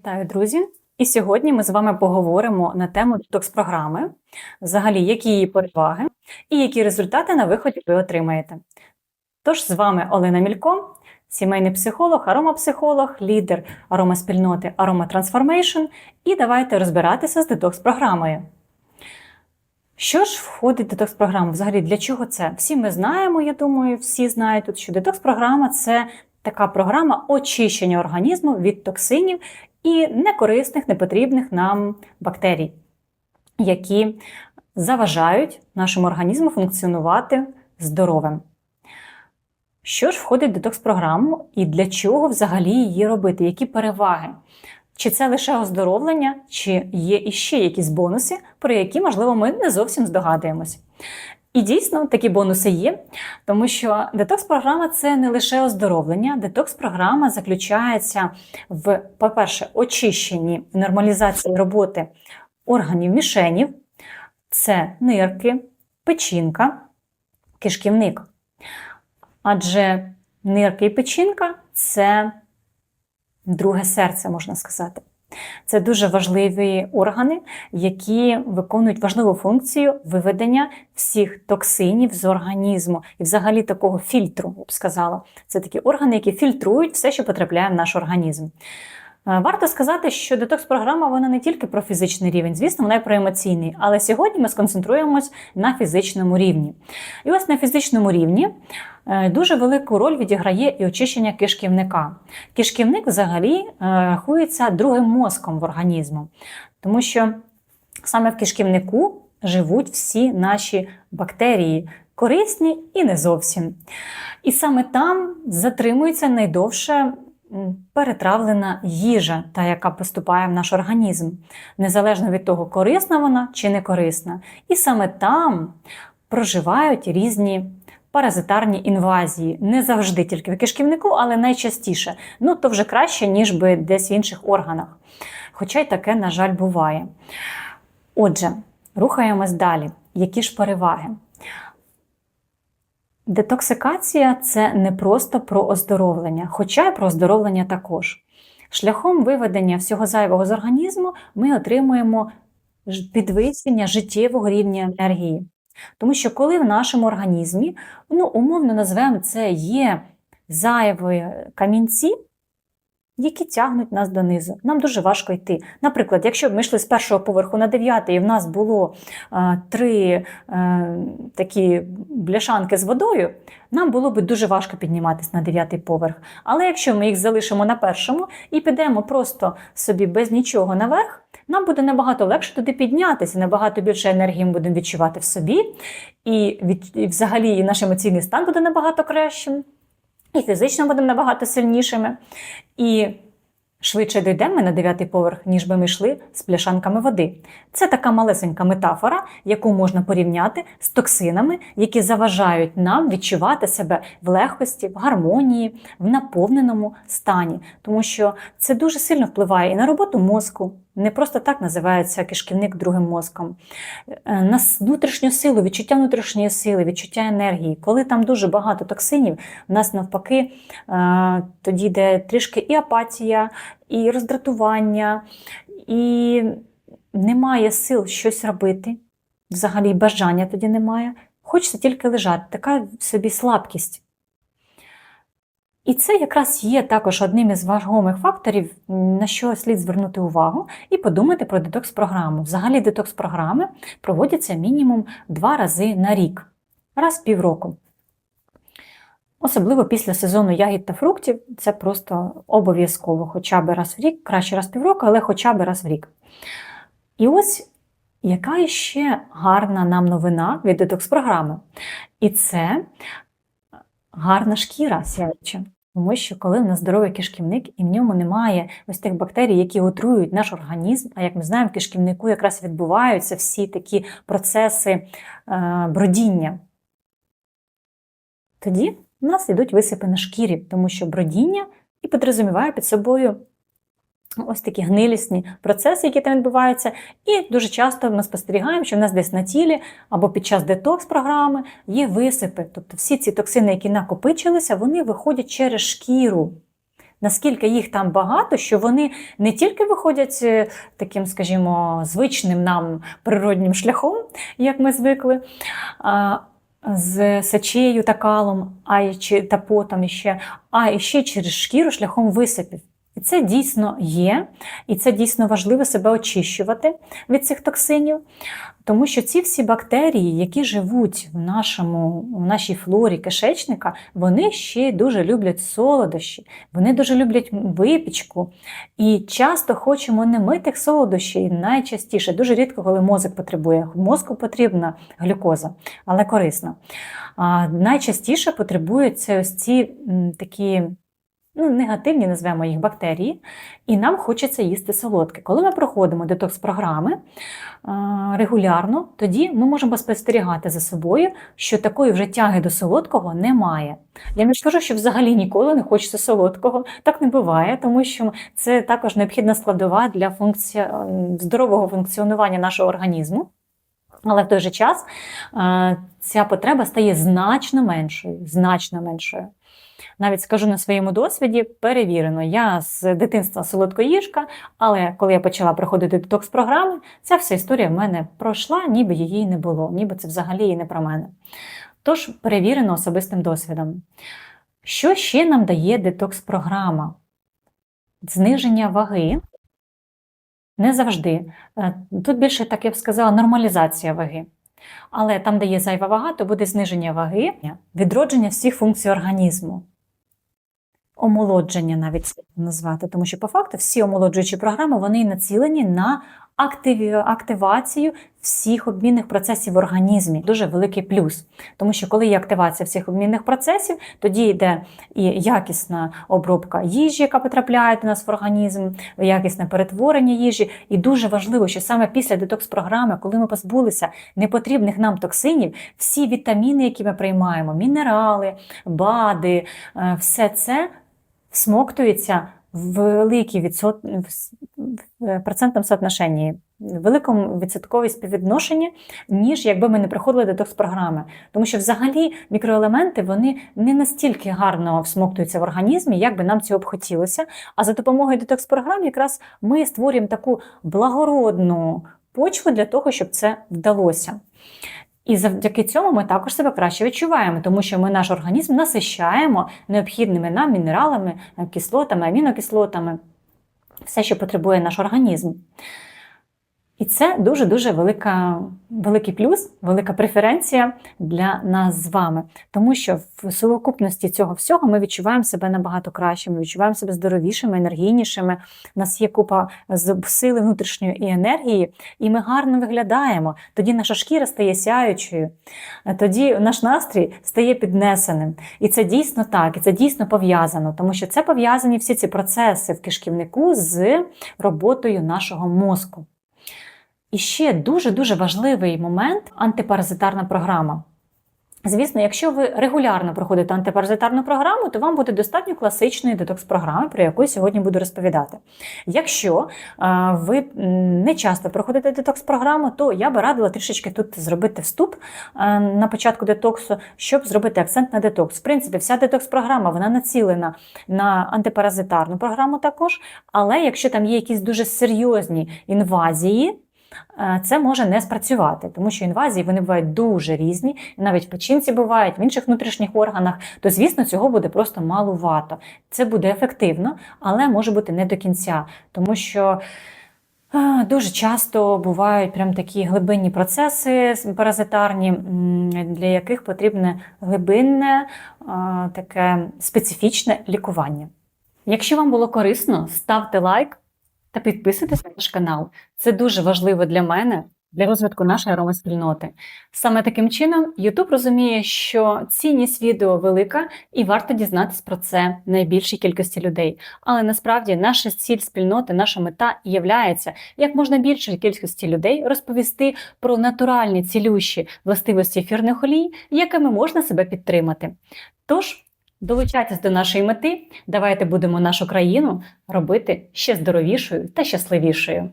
Вітаю, друзі! І сьогодні ми з вами поговоримо на тему детокс-програми, взагалі, які її переваги і які результати на виході ви отримаєте. Тож, з вами Олена Мілько, сімейний психолог, аромапсихолог, лідер аромаспільноти Aroma Transformation, і давайте розбиратися з детокс-програмою. Що ж входить в детокс-програму? Взагалі, для чого це? Всі ми знаємо, я думаю, всі знають тут, що детокс-програма це така програма очищення організму від токсинів і некорисних, непотрібних нам бактерій, які заважають нашому організму функціонувати здоровим. Що ж входить в детокс-програму і для чого взагалі її робити? Які переваги? Чи це лише оздоровлення, чи є іще якісь бонуси, про які, можливо, ми не зовсім здогадуємось. І дійсно такі бонуси є, тому що детокс-програма це не лише оздоровлення. Детокс-програма заключається в, по-перше, очищенні нормалізації роботи органів мішенів, це нирки, печінка, кишківник. Адже нирки і печінка це друге серце, можна сказати. Це дуже важливі органи, які виконують важливу функцію виведення всіх токсинів з організму і, взагалі, такого фільтру, я б сказала. Це такі органи, які фільтрують все, що потрапляє в наш організм. Е, варто сказати, що детокс-програма вона не тільки про фізичний рівень, звісно, вона й про емоційний. Але сьогодні ми сконцентруємось на фізичному рівні. І ось на фізичному рівні е, дуже велику роль відіграє і очищення кишківника. Кишківник взагалі е, рахується другим мозком в організму, тому що саме в кишківнику живуть всі наші бактерії. Корисні і не зовсім. І саме там затримується найдовше перетравлена їжа, та, яка поступає в наш організм, незалежно від того, корисна вона чи не корисна. І саме там проживають різні паразитарні інвазії. Не завжди тільки в кишківнику, але найчастіше. Ну, то вже краще, ніж би десь в інших органах. Хоча й таке, на жаль, буває. Отже, рухаємось далі. Які ж переваги? Детоксикація це не просто про оздоровлення, хоча й про оздоровлення також. Шляхом виведення всього зайвого з організму ми отримуємо підвищення життєвого рівня енергії. Тому що коли в нашому організмі, ну, умовно назвемо це є зайві камінці, які тягнуть нас донизу. Нам дуже важко йти. Наприклад, якщо б ми йшли з першого поверху на дев'ятий, і в нас було а, три а, е, такі бляшанки з водою, нам було б дуже важко підніматися на дев'ятий поверх. Але якщо ми їх залишимо на першому і підемо просто собі без нічого наверх, нам буде набагато легше туди піднятися, набагато більше енергії ми будемо відчувати в собі, і, від, і взагалі наш емоційний стан буде набагато кращим і фізично будемо набагато сильнішими. І швидше дійдемо на дев'ятий поверх, ніж би ми йшли з пляшанками води. Це така малесенька метафора, яку можна порівняти з токсинами, які заважають нам відчувати себе в легкості, в гармонії, в наповненому стані. Тому що це дуже сильно впливає і на роботу мозку. Не просто так називається кишківник другим мозком. Е, на внутрішню силу, відчуття внутрішньої сили, відчуття енергії. Коли там дуже багато токсинів, в нас навпаки е, тоді йде трішки і апатія, і роздратування, і немає сил щось робити. Взагалі бажання тоді немає. Хочеться тільки лежати, така собі слабкість. І це якраз є також одним із вагомих факторів, на що слід звернути увагу і подумати про детокс-програму. Взагалі, детокс-програми проводяться мінімум два рази на рік, раз в півроку. Особливо після сезону ягід та фруктів це просто обов'язково, хоча б раз в рік, краще раз в півроку, але хоча б раз в рік. І ось яка ще гарна нам новина від детокс-програми. І це гарна шкіра сяюча. Тому що коли в нас здоровий кишківник і в ньому немає ось тих бактерій, які отруюють наш організм, а як ми знаємо, в кишківнику якраз відбуваються всі такі процеси е, бродіння, тоді в нас йдуть висипи на шкірі, тому що бродіння і підрозуміває під собою ось такі гнилісні процеси, які там відбуваються. І дуже часто ми спостерігаємо, що в нас десь на тілі або під час детокс-програми є висипи. Тобто всі ці токсини, які накопичилися, вони виходять через шкіру. Наскільки їх там багато, що вони не тільки виходять е, таким, скажімо, звичним нам природнім шляхом, як ми звикли, з сечею та калом, а й чи та потом іще, а ще через шкіру шляхом висипів. І це дійсно є, і це дійсно важливо себе очищувати від цих токсинів, тому що ці всі бактерії, які живуть в, нашому, в нашій флорі кишечника, вони ще дуже люблять солодощі, вони дуже люблять випічку. І часто хочемо не ми тих солодощів, найчастіше, дуже рідко, коли мозок потребує. Мозку потрібна глюкоза, але корисна. А найчастіше потребуються ось ці такі ну, негативні, назвемо їх бактерії, і нам хочеться їсти солодке. Коли ми проходимо детокс-програми регулярно, тоді ми можемо спостерігати за собою, що такої вже тяги до солодкого немає. Я не скажу, що взагалі ніколи не хочеться солодкого. Так не буває, тому що це також необхідна складова для функції, здорового функціонування нашого організму. Але в той же час ця потреба стає значно меншою, значно меншою. Навіть скажу на своєму досвіді, перевірено, я з дитинства солодкоїжка, але коли я почала проходити детокс-програми, ця вся історія в мене пройшла, ніби її не було, ніби це взагалі і не про мене. Тож перевірено особистим досвідом. Що ще нам дає детокс-програма? Зниження ваги. Не завжди. Е, Тут більше, так я б сказала, нормалізація ваги. Але там, де є зайва вага, то буде зниження ваги, відродження всіх функцій організму. Омолодження навіть назвати, тому що по факту всі омолоджуючі програми вони націлені на активацію всіх обмінних процесів в організмі. Дуже великий плюс. Тому що коли є активація всіх обмінних процесів, тоді йде і якісна обробка їжі, яка потрапляє до нас в організм, якісне перетворення їжі. І дуже важливо, що саме після детокс-програми, коли ми позбулися непотрібних нам токсинів, всі вітаміни, які ми приймаємо, мінерали, БАДи, е, все це всмоктується в великій відсот... процентному соотношенні, в великому відсотковій співвідношенні, ніж якби ми не приходили до детокс-програми. Тому що взагалі мікроелементи вони не настільки гарно всмоктуються в організмі, як би нам цього б хотілося. А за допомогою детокс-програм якраз ми створюємо таку благородну почву для того, щоб це вдалося. І завдяки цьому ми також себе краще відчуваємо, тому що ми наш організм насищаємо необхідними нам мінералами, кислотами, амінокислотами, все, що потребує наш організм. І це дуже-дуже велика, великий плюс, велика преференція для нас з вами. Тому що в сукупності цього всього ми відчуваємо себе набагато краще, ми відчуваємо себе здоровішими, енергійнішими. У нас є купа сили внутрішньої і енергії, і ми гарно виглядаємо. Тоді наша шкіра стає сяючою, тоді наш настрій стає піднесеним. І це дійсно так, і це дійсно пов'язано, тому що це пов'язані всі ці процеси в кишківнику з роботою нашого мозку. І ще дуже-дуже важливий момент антипаразитарна програма. Звісно, якщо ви регулярно проходите антипаразитарну програму, то вам буде достатньо класичної детокс-програми, про яку я сьогодні буду розповідати. Якщо а, ви не часто проходите детокс-програму, то я би радила трішечки тут зробити вступ а, на початку детоксу, щоб зробити акцент на детокс. В принципі, вся детокс-програма вона націлена на антипаразитарну програму також, але якщо там є якісь дуже серйозні інвазії, це може не спрацювати, тому що інвазії вони бувають дуже різні, навіть в печінці бувають, в інших внутрішніх органах, то, звісно, цього буде просто малувато. Це буде ефективно, але може бути не до кінця, тому що. Дуже часто бувають прям такі глибинні процеси паразитарні, для яких потрібне глибинне, таке специфічне лікування. Якщо вам було корисно, ставте лайк та підписуйтесь на наш канал. Це дуже важливо для мене, для розвитку нашої аромаспільноти. Саме таким чином, YouTube розуміє, що цінність відео велика і варто дізнатись про це найбільшій кількості людей. Але насправді наша ціль спільноти, наша мета являється як можна більшій кількості людей розповісти про натуральні цілющі властивості ефірних олій, якими можна себе підтримати. Тож. Долучайтесь до нашої мети. Давайте будемо нашу країну робити ще здоровішою та щасливішою.